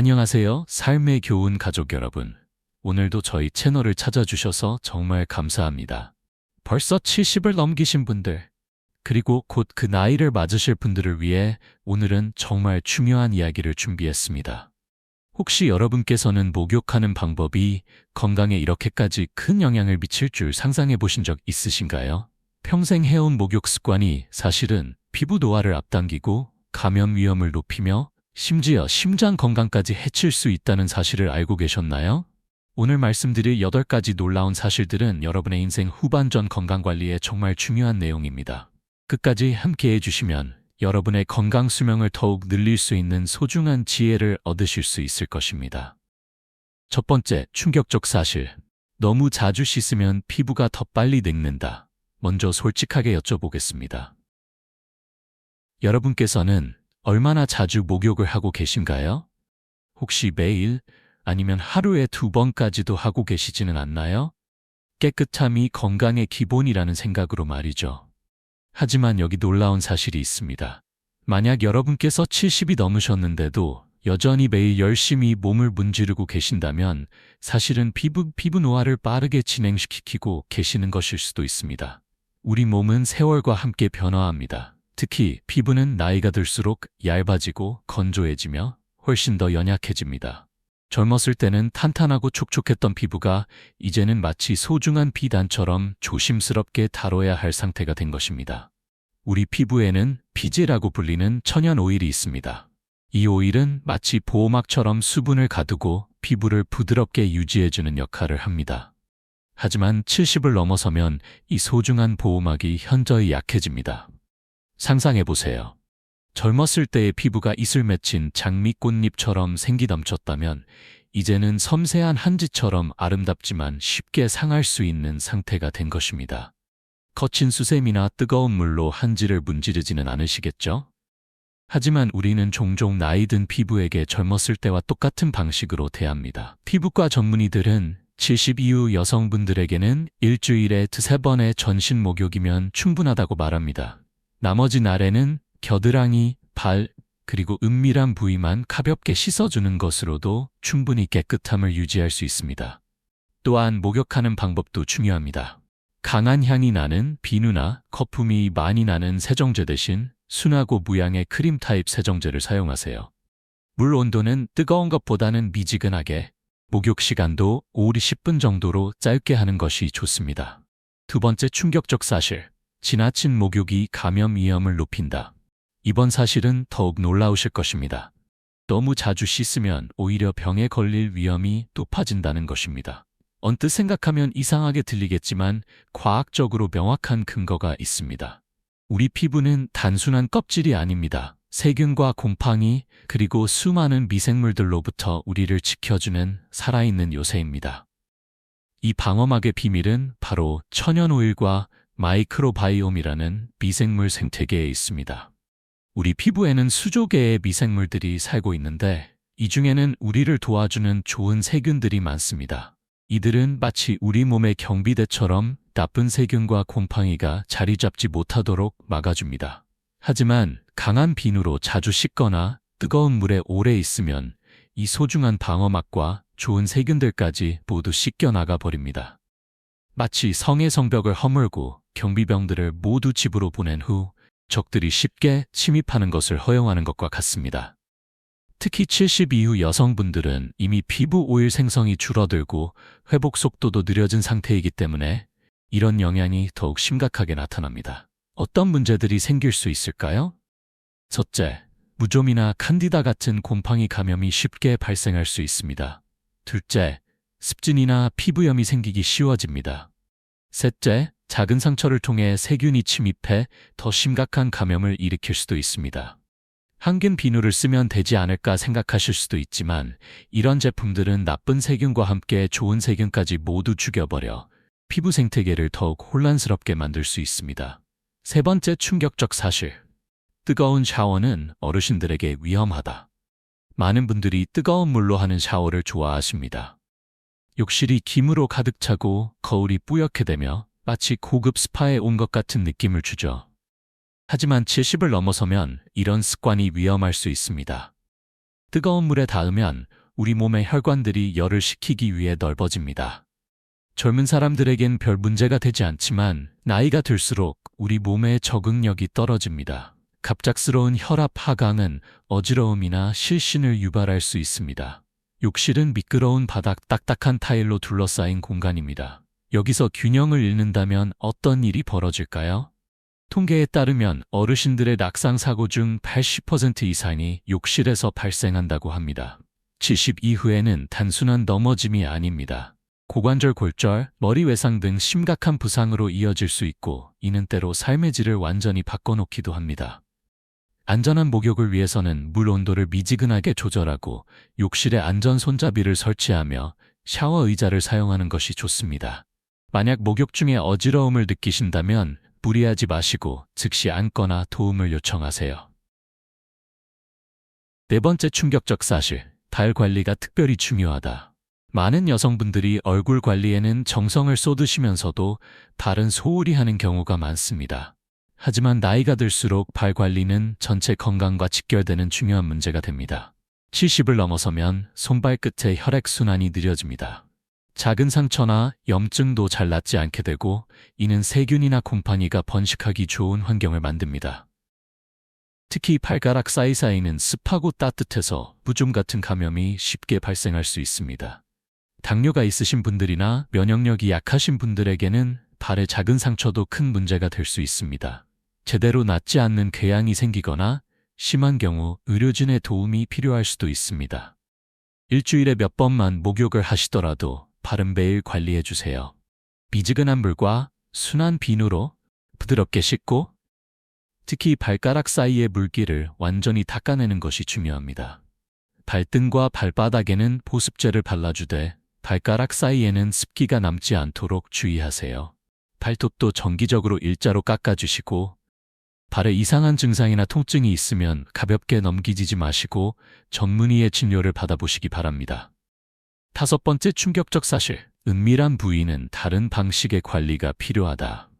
안녕하세요. 삶의 교훈 가족 여러분. 오늘도 저희 채널을 찾아주셔서 정말 감사합니다. 벌써 70을 넘기신 분들, 그리고 곧 그 나이를 맞으실 분들을 위해 오늘은 정말 중요한 이야기를 준비했습니다. 혹시 여러분께서는 목욕하는 방법이 건강에 이렇게까지 큰 영향을 미칠 줄 상상해 보신 적 있으신가요? 평생 해온 목욕 습관이 사실은 피부 노화를 앞당기고 감염 위험을 높이며 심지어 심장 건강까지 해칠 수 있다는 사실을 알고 계셨나요? 오늘 말씀드릴 8가지 놀라운 사실들은 여러분의 인생 후반전 건강관리에 정말 중요한 내용입니다. 끝까지 함께 해주시면 여러분의 건강 수명을 더욱 늘릴 수 있는 소중한 지혜를 얻으실 수 있을 것입니다. 첫 번째, 충격적 사실. 너무 자주 씻으면 피부가 더 빨리 늙는다. 먼저 솔직하게 여쭤보겠습니다. 여러분께서는 얼마나 자주 목욕을 하고 계신가요? 혹시 매일 아니면 하루에 두 번까지도 하고 계시지는 않나요? 깨끗함이 건강의 기본이라는 생각으로 말이죠. 하지만 여기 놀라운 사실이 있습니다. 만약 여러분께서 70이 넘으셨는데도 여전히 매일 열심히 몸을 문지르고 계신다면 사실은 피부, 피부 노화를 빠르게 진행시키고 계시는 것일 수도 있습니다. 우리 몸은 세월과 함께 변화합니다. 특히 피부는 나이가 들수록 얇아지고 건조해지며 훨씬 더 연약해집니다. 젊었을 때는 탄탄하고 촉촉했던 피부가 이제는 마치 소중한 비단처럼 조심스럽게 다뤄야 할 상태가 된 것입니다. 우리 피부에는 피제라고 불리는 천연 오일이 있습니다. 이 오일은 마치 보호막처럼 수분을 가두고 피부를 부드럽게 유지해주는 역할을 합니다. 하지만 70을 넘어서면 이 소중한 보호막이 현저히 약해집니다. 상상해보세요. 젊었을 때의 피부가 이슬 맺힌 장미꽃잎처럼 생기 넘쳤다면 이제는 섬세한 한지처럼 아름답지만 쉽게 상할 수 있는 상태가 된 것입니다. 거친 수세미나 뜨거운 물로 한지를 문지르지는 않으시겠죠? 하지만 우리는 종종 나이 든 피부에게 젊었을 때와 똑같은 방식으로 대합니다. 피부과 전문의들은 70 이후 여성분들에게는 일주일에 두세 번의 전신 목욕이면 충분하다고 말합니다. 나머지 날에는 겨드랑이, 발, 그리고 은밀한 부위만 가볍게 씻어주는 것으로도 충분히 깨끗함을 유지할 수 있습니다. 또한 목욕하는 방법도 중요합니다. 강한 향이 나는 비누나 거품이 많이 나는 세정제 대신 순하고 무향의 크림 타입 세정제를 사용하세요. 물 온도는 뜨거운 것보다는 미지근하게, 목욕 시간도 5, 10분 정도로 짧게 하는 것이 좋습니다. 두 번째 충격적 사실, 지나친 목욕이 감염 위험을 높인다. 이번 사실은 더욱 놀라우실 것입니다. 너무 자주 씻으면 오히려 병에 걸릴 위험이 높아진다는 것입니다. 언뜻 생각하면 이상하게 들리겠지만 과학적으로 명확한 근거가 있습니다. 우리 피부는 단순한 껍질이 아닙니다. 세균과 곰팡이 그리고 수많은 미생물들로부터 우리를 지켜주는 살아있는 요새입니다. 이 방어막의 비밀은 바로 천연오일과 마이크로바이옴이라는 미생물 생태계에 있습니다. 우리 피부에는 수조 개의 미생물들이 살고 있는데 이 중에는 우리를 도와주는 좋은 세균들이 많습니다. 이들은 마치 우리 몸의 경비대처럼 나쁜 세균과 곰팡이가 자리 잡지 못하도록 막아줍니다. 하지만 강한 비누로 자주 씻거나 뜨거운 물에 오래 있으면 이 소중한 방어막과 좋은 세균들까지 모두 씻겨 나가 버립니다. 마치 성의 성벽을 허물고 경비병들을 모두 집으로 보낸 후 적들이 쉽게 침입하는 것을 허용하는 것과 같습니다. 특히 70 이후 여성분들은 이미 피부 오일 생성이 줄어들고 회복 속도도 느려진 상태이기 때문에 이런 영향이 더욱 심각하게 나타납니다. 어떤 문제들이 생길 수 있을까요? 첫째, 무좀이나 칸디다 같은 곰팡이 감염이 쉽게 발생할 수 있습니다. 둘째, 습진이나 피부염이 생기기 쉬워집니다. 셋째, 작은 상처를 통해 세균이 침입해 더 심각한 감염을 일으킬 수도 있습니다. 항균 비누를 쓰면 되지 않을까 생각하실 수도 있지만 이런 제품들은 나쁜 세균과 함께 좋은 세균까지 모두 죽여버려 피부 생태계를 더욱 혼란스럽게 만들 수 있습니다. 세 번째 충격적 사실. 뜨거운 샤워는 어르신들에게 위험하다. 많은 분들이 뜨거운 물로 하는 샤워를 좋아하십니다. 욕실이 김으로 가득 차고 거울이 뿌옇게 되며 마치 고급 스파에 온 것 같은 느낌을 주죠. 하지만 70을 넘어서면 이런 습관이 위험할 수 있습니다. 뜨거운 물에 닿으면 우리 몸의 혈관들이 열을 식히기 위해 넓어집니다. 젊은 사람들에겐 별 문제가 되지 않지만 나이가 들수록 우리 몸의 적응력이 떨어집니다. 갑작스러운 혈압 하강은 어지러움이나 실신을 유발할 수 있습니다. 욕실은 미끄러운 바닥 딱딱한 타일로 둘러싸인 공간입니다. 여기서 균형을 잃는다면 어떤 일이 벌어질까요? 통계에 따르면 어르신들의 낙상 사고 중 80% 이상이 욕실에서 발생한다고 합니다. 70 이후에는 단순한 넘어짐이 아닙니다. 고관절 골절, 머리 외상 등 심각한 부상으로 이어질 수 있고 이는 때로 삶의 질을 완전히 바꿔놓기도 합니다. 안전한 목욕을 위해서는 물 온도를 미지근하게 조절하고 욕실에 안전 손잡이를 설치하며 샤워 의자를 사용하는 것이 좋습니다. 만약 목욕 중에 어지러움을 느끼신다면 무리하지 마시고 즉시 앉거나 도움을 요청하세요. 네 번째 충격적 사실, 발 관리가 특별히 중요하다. 많은 여성분들이 얼굴 관리에는 정성을 쏟으시면서도 발은 소홀히 하는 경우가 많습니다. 하지만 나이가 들수록 발 관리는 전체 건강과 직결되는 중요한 문제가 됩니다. 70을 넘어서면 손발 끝의 혈액순환이 느려집니다. 작은 상처나 염증도 잘 낫지 않게 되고 이는 세균이나 곰팡이가 번식하기 좋은 환경을 만듭니다. 특히 발가락 사이사이는 습하고 따뜻해서 부종 같은 감염이 쉽게 발생할 수 있습니다. 당뇨가 있으신 분들이나 면역력이 약하신 분들에게는 발의 작은 상처도 큰 문제가 될 수 있습니다. 제대로 낫지 않는 궤양이 생기거나 심한 경우 의료진의 도움이 필요할 수도 있습니다. 일주일에 몇 번만 목욕을 하시더라도 발은 매일 관리해 주세요. 미지근한 물과 순한 비누로 부드럽게 씻고 특히 발가락 사이의 물기를 완전히 닦아내는 것이 중요합니다. 발등과 발바닥에는 보습제를 발라주되 발가락 사이에는 습기가 남지 않도록 주의하세요. 발톱도 정기적으로 일자로 깎아주시고 발에 이상한 증상이나 통증이 있으면 가볍게 넘기지 마시고 전문의의 진료를 받아보시기 바랍니다. 다섯 번째 충격적 사실, 은밀한 부위는 다른 방식의 관리가 필요하다.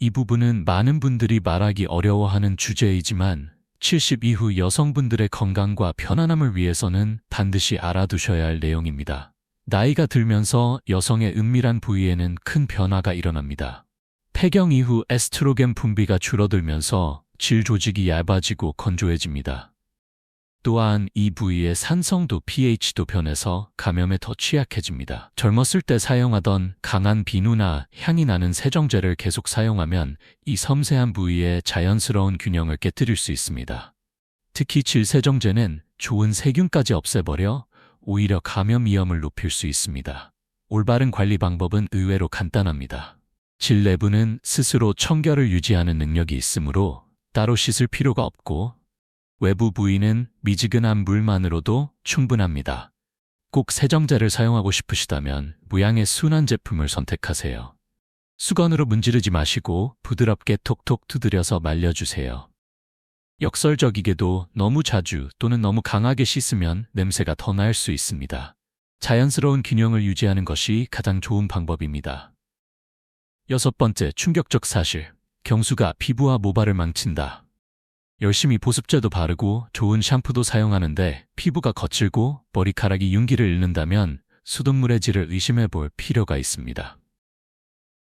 이 부분은 많은 분들이 말하기 어려워하는 주제이지만 70 이후 여성분들의 건강과 편안함을 위해서는 반드시 알아두셔야 할 내용입니다. 나이가 들면서 여성의 은밀한 부위에는 큰 변화가 일어납니다. 폐경 이후 에스트로겐 분비가 줄어들면서 질 조직이 얇아지고 건조해집니다. 또한 이 부위의 산성도 pH도 변해서 감염에 더 취약해집니다. 젊었을 때 사용하던 강한 비누나 향이 나는 세정제를 계속 사용하면 이 섬세한 부위의 자연스러운 균형을 깨뜨릴 수 있습니다. 특히 질세정제는 좋은 세균까지 없애버려 오히려 감염 위험을 높일 수 있습니다. 올바른 관리 방법은 의외로 간단합니다. 질 내부는 스스로 청결을 유지하는 능력이 있으므로 따로 씻을 필요가 없고 외부 부위는 미지근한 물만으로도 충분합니다. 꼭 세정제를 사용하고 싶으시다면 무향의 순한 제품을 선택하세요. 수건으로 문지르지 마시고 부드럽게 톡톡 두드려서 말려주세요. 역설적이게도 너무 자주 또는 너무 강하게 씻으면 냄새가 더 날 수 있습니다. 자연스러운 균형을 유지하는 것이 가장 좋은 방법입니다. 여섯 번째 충격적 사실. 경수가 피부와 모발을 망친다. 열심히 보습제도 바르고 좋은 샴푸도 사용하는데 피부가 거칠고 머리카락이 윤기를 잃는다면 수돗물의 질을 의심해 볼 필요가 있습니다.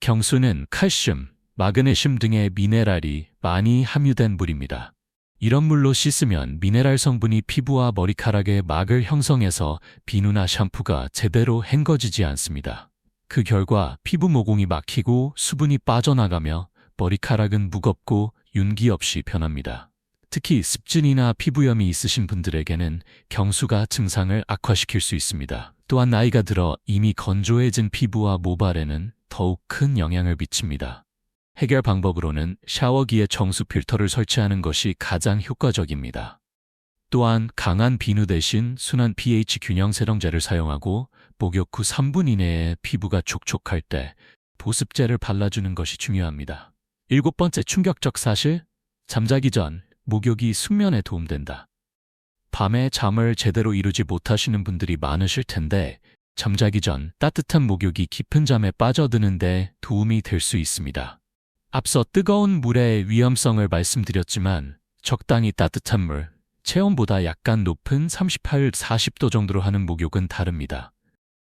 경수는 칼슘, 마그네슘 등의 미네랄이 많이 함유된 물입니다. 이런 물로 씻으면 미네랄 성분이 피부와 머리카락에 막을 형성해서 비누나 샴푸가 제대로 헹궈지지 않습니다. 그 결과 피부 모공이 막히고 수분이 빠져나가며 머리카락은 무겁고 윤기 없이 변합니다. 특히 습진이나 피부염이 있으신 분들에게는 경수가 증상을 악화시킬 수 있습니다. 또한 나이가 들어 이미 건조해진 피부와 모발에는 더욱 큰 영향을 미칩니다. 해결 방법으로는 샤워기에 정수 필터를 설치하는 것이 가장 효과적입니다. 또한 강한 비누 대신 순한 pH 균형 세정제를 사용하고 목욕 후 3분 이내에 피부가 촉촉할 때 보습제를 발라주는 것이 중요합니다. 일곱 번째 충격적 사실, 잠자기 전 목욕이 숙면에 도움된다. 밤에 잠을 제대로 이루지 못하시는 분들이 많으실 텐데 잠자기 전 따뜻한 목욕이 깊은 잠에 빠져드는데 도움이 될 수 있습니다. 앞서 뜨거운 물의 위험성을 말씀드렸지만 적당히 따뜻한 물, 체온보다 약간 높은 38, 40도 정도로 하는 목욕은 다릅니다.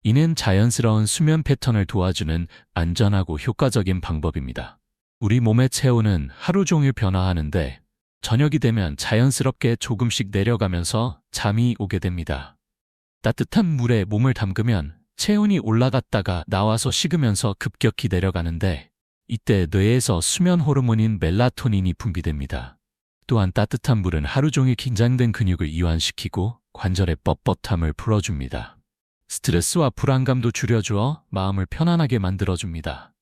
이는 자연스러운 수면 패턴을 도와주는 안전하고 효과적인 방법입니다. 우리 몸의 체온은 하루 종일 변화하는데 저녁이 되면 자연스럽게 조금씩 내려가면서 잠이 오게 됩니다. 따뜻한 물에 몸을 담그면 체온이 올라갔다가 나와서 식으면서 급격히 내려가는데 이때 뇌에서 수면 호르몬인 멜라토닌이 분비됩니다. 또한 따뜻한 물은 하루 종일 긴장된 근육을 이완시키고 관절의 뻣뻣함을 풀어줍니다. 스트레스와 불안감도 줄여주어 마음을 편안하게 만들어줍니다.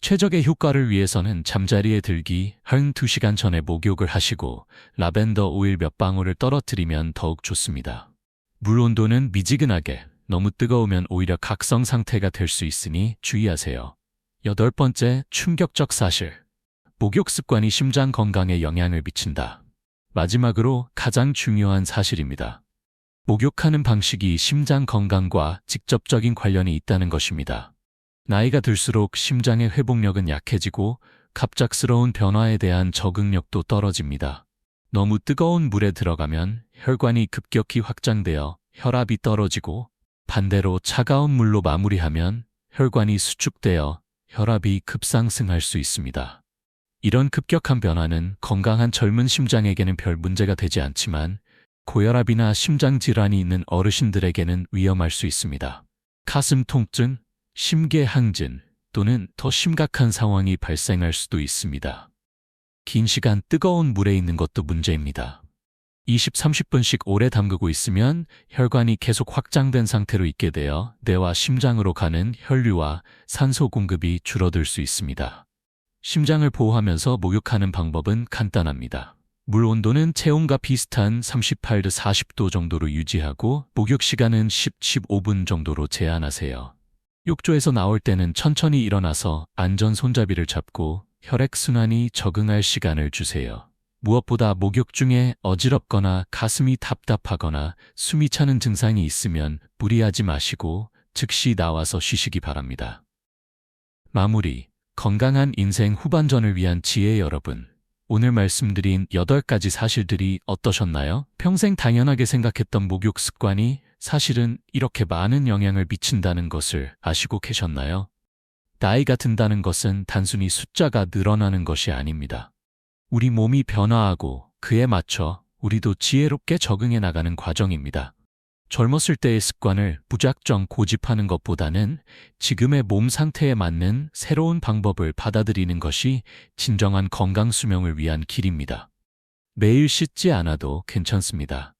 최적의 효과를 위해서는 잠자리에 들기 한 2시간 전에 목욕을 하시고 라벤더 오일 몇 방울을 떨어뜨리면 더욱 좋습니다. 물 온도는 미지근하게 너무 뜨거우면 오히려 각성 상태가 될 수 있으니 주의하세요. 여덟 번째, 충격적 사실. 목욕 습관이 심장 건강에 영향을 미친다. 마지막으로 가장 중요한 사실입니다. 목욕하는 방식이 심장 건강과 직접적인 관련이 있다는 것입니다. 나이가 들수록 심장의 회복력은 약해지고 갑작스러운 변화에 대한 적응력도 떨어집니다. 너무 뜨거운 물에 들어가면 혈관이 급격히 확장되어 혈압이 떨어지고 반대로 차가운 물로 마무리하면 혈관이 수축되어 혈압이 급상승할 수 있습니다. 이런 급격한 변화는 건강한 젊은 심장에게는 별 문제가 되지 않지만 고혈압이나 심장 질환이 있는 어르신들에게는 위험할 수 있습니다. 가슴 통증, 심계 항진 또는 더 심각한 상황이 발생할 수도 있습니다. 긴 시간 뜨거운 물에 있는 것도 문제입니다. 20, 30분씩 오래 담그고 있으면 혈관이 계속 확장된 상태로 있게 되어 뇌와 심장으로 가는 혈류와 산소 공급이 줄어들 수 있습니다. 심장을 보호하면서 목욕하는 방법은 간단합니다. 물 온도는 체온과 비슷한 38도 40도 정도로 유지하고 목욕 시간은 10, 15분 정도로 제한하세요. 욕조에서 나올 때는 천천히 일어나서 안전 손잡이를 잡고 혈액순환이 적응할 시간을 주세요. 무엇보다 목욕 중에 어지럽거나 가슴이 답답하거나 숨이 차는 증상이 있으면 무리하지 마시고 즉시 나와서 쉬시기 바랍니다. 마무리. 건강한 인생 후반전을 위한 지혜 여러분. 오늘 말씀드린 8가지 사실들이 어떠셨나요? 평생 당연하게 생각했던 목욕 습관이 사실은 이렇게 많은 영향을 미친다는 것을 아시고 계셨나요? 나이가 든다는 것은 단순히 숫자가 늘어나는 것이 아닙니다. 우리 몸이 변화하고 그에 맞춰 우리도 지혜롭게 적응해 나가는 과정입니다. 젊었을 때의 습관을 무작정 고집하는 것보다는 지금의 몸 상태에 맞는 새로운 방법을 받아들이는 것이 진정한 건강 수명을 위한 길입니다. 매일 씻지 않아도 괜찮습니다.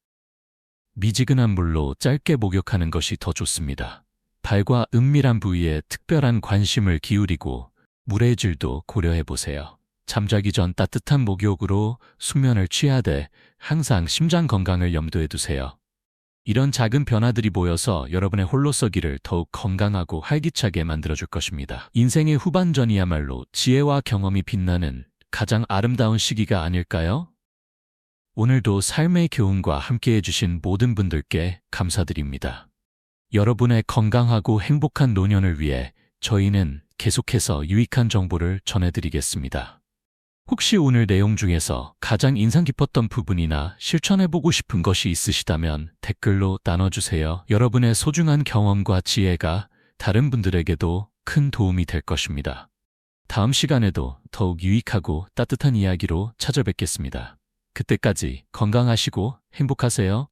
미지근한 물로 짧게 목욕하는 것이 더 좋습니다. 발과 은밀한 부위에 특별한 관심을 기울이고 물의 질도 고려해 보세요. 잠자기 전 따뜻한 목욕으로 숙면을 취하되 항상 심장 건강을 염두에 두세요. 이런 작은 변화들이 모여서 여러분의 홀로서기를 더욱 건강하고 활기차게 만들어줄 것입니다. 인생의 후반전이야말로 지혜와 경험이 빛나는 가장 아름다운 시기가 아닐까요? 오늘도 삶의 교훈과 함께 해주신 모든 분들께 감사드립니다. 여러분의 건강하고 행복한 노년을 위해 저희는 계속해서 유익한 정보를 전해드리겠습니다. 혹시 오늘 내용 중에서 가장 인상 깊었던 부분이나 실천해보고 싶은 것이 있으시다면 댓글로 나눠주세요. 여러분의 소중한 경험과 지혜가 다른 분들에게도 큰 도움이 될 것입니다. 다음 시간에도 더욱 유익하고 따뜻한 이야기로 찾아뵙겠습니다. 그때까지 건강하시고 행복하세요.